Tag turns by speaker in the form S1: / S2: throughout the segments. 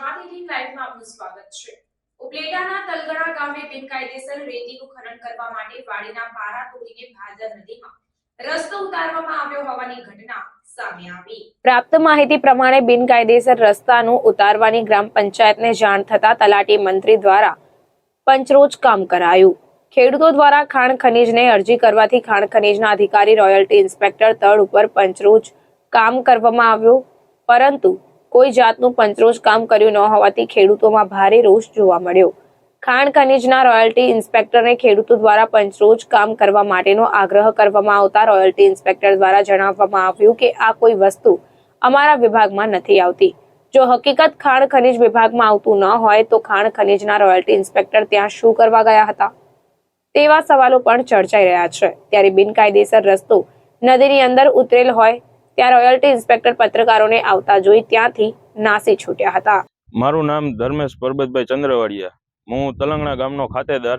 S1: ગુજરાત લાઈવમાં આપનું સ્વાગત છે. ઉપલેટાના તલગણા ગામે બિનકાયદેસર રેતીનું ખનન કરવા માટે વાડીના પારા તોડીને ભાદર નદીમાં રસ્તો ઉતારવામાં આવ્યો હોવાની ઘટના પ્રાપ્ત માહિતી પ્રમાણે બિનકાયદેસર રસ્તાનું ઉતારવાની ગ્રામ પંચાયતને જાણ થતા તલાટી મંત્રી દ્વારા પંચરોજ કામ કરાયું. ખેડૂતો દ્વારા ખાણ ખનીજને અરજી કરવાથી ખાણ ખનીજના અધિકારી રોયલ્ટી ઇન્સ્પેક્ટર તળ ઉપર પંચરોજ કામ કરવામાં આવ્યું, પરંતુ કોઈ જાતનું પંચરોજ કામ કર્યું ન હોવાથી ખેડૂતોમાં ભારે રોષ જોવા મળ્યો. ખાણ ખનીજના રોયલ્ટી ઇન્સ્પેક્ટરને ખેડૂતો દ્વારા પંચરોજ કામ કરવા માટેનો આગ્રહ કરવામાં આવતા રોયલ્ટી ઇન્સ્પેક્ટર દ્વારા જણાવવામાં આવ્યું કે આ કોઈ વસ્તુ અમારા વિભાગમાં નથી આવતી. જો હકીકત ખાણ ખનીજ વિભાગમાં આવતું ન હોય તો ખાણ ખનીજના રોયલ્ટી ઇન્સ્પેક્ટર ત્યાં શું કરવા ગયા હતા? તેવા સવાલો પણ ચર્ચાઈ રહ્યા છે. ત્યારે બિનકાયદેસર રસ્તો નદીની અંદર ઉતરેલ હોય ત્યાં રોયલ્ટી ઇન્સ્પેક્ટર પત્રકારોને આવતા જોઈ ત્યાંથી નાસી છૂટ્યા હતા.
S2: મારું નામ ધર્મેશ પરબતભાઈ ચંદ્રવાડિયા. હું તલંગણા ગામનો ખાતેદાર.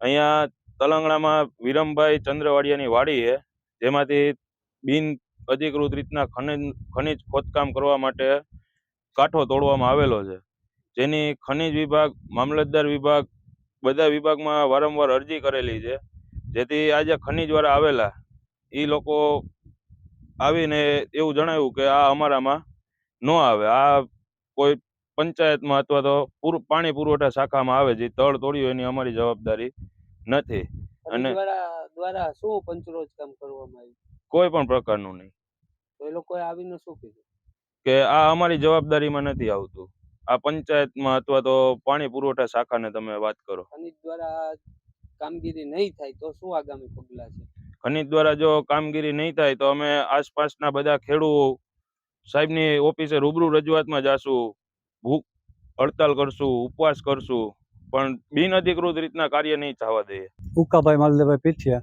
S2: અહીંયા તલંગણામાં વિરમભાઈ ચંદ્રવાડિયાની વાડી છે. જેમાંથી બિન અધિકૃત રીતના ખનિજ ખનિજ ખોદકામ કરવા માટે કાંઠો તોડવામાં આવેલો છે. જેની ખનિજ વિભાગ, મામલતદાર વિભાગ, બધા વિભાગમાં વારંવાર અરજી કરેલી છે. જેથી આજે ખનિજવાળા આવેલા. એ લોકો આવીને એવું જણાવ્યું કે આ અમારામાં ન આવે. આ કોઈ પંચાયતમાં અથવા તો પૂર- પાણી પુરવઠા શાખામાં આવે જે તળ તોડ્યું એની અમારી જવાબદારી નથી. અને-
S3: દ્વારા દ્વારા શું પંચરોજ કામ કરવામાં આવ્યું?
S2: કોઈ પણ પ્રકારનું નહીં.
S3: તો એ લોકોએ આવીને શું કીધું?
S2: કે આ અમારી જવાબદારીમાં નથી આવતું. આ પંચાયતમાં અથવા તો પાણી પુરવઠા શાખાને તમે વાત કરો.
S3: દ્વારા કામગીરી નહીં થાય તો શું આગામી પગલાં છે?
S2: ખનિજ દ્વારા જો કામગીરી નહીં થાય તો અમે આસપાસના બધા ખેડૂતો સાહેબની ઓફિસે રૂબરૂ રજૂઆતમાં જાશું ભૂખ હડતાલ કરશું, ઉપવાસ કરશું, પણ બિનઅધિકૃત રીતના કાર્ય નહીં થવા દઈએ.
S4: ઉકાભાઈ માલદેવભાઈ પીઠિયા.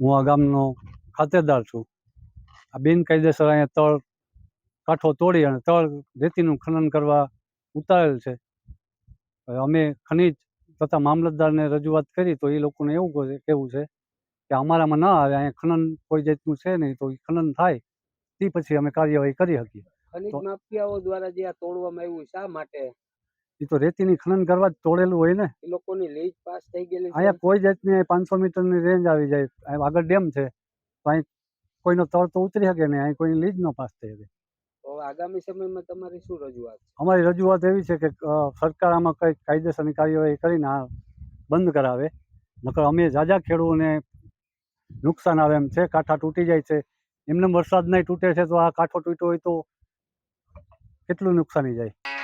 S4: હું આ ગામનો ખાતેદાર છું. આ બિનકાયદેસર અહીંયા તળ કાંઠો તોડી અને તળ રેતીનું ખનન કરવા ઉતારેલ છે. અમે ખનીજ તથા મામલતદારને રજૂઆત કરી તો એ લોકોને એવું કહે- કહેવું છે કે અમારામાં ના આવે અહીંયા ખનન કોઈ જાતનું છે નહીં તો એ ખનન થાય તે પછી અમે કાર્યવાહી કરી શકીએ.
S3: ખનીજ માફિયાઓ દ્વારા જે આ તોડવામાં આવ્યું શા માટે?
S4: એ તો રેતીની ખનન કરવા જ તોડેલું હોય ને.
S3: એ લોકોની લીજ પાસ થઈ ગયેલી
S4: અહીંયા કોઈ જાતની પાંચસો મીટરની રેન્જ આવી જાય આગળ ડેમ છે તો અહીં કોઈનો તળ તો ઉતરી શકે નહીં અહીં કોઈની લીજ ન પાસ થઈ શકે.
S3: તો આગામી સમયમાં તમારી શું રજૂઆત
S4: અમારી રજૂઆત એવી છે કે સરકાર આમાં કંઈક કાયદેસરની કાર્યવાહી કરીને આ બંધ કરાવે નકર અમે જાજા ખેડૂતોને નુકસાન આવે એમ છે, કાંઠા તૂટી જાય છે. એમને વરસાદ નહીં તૂટે છે, તો આ કાંઠો તૂટ્યો હોય તો કેટલું નુકસાની જાય?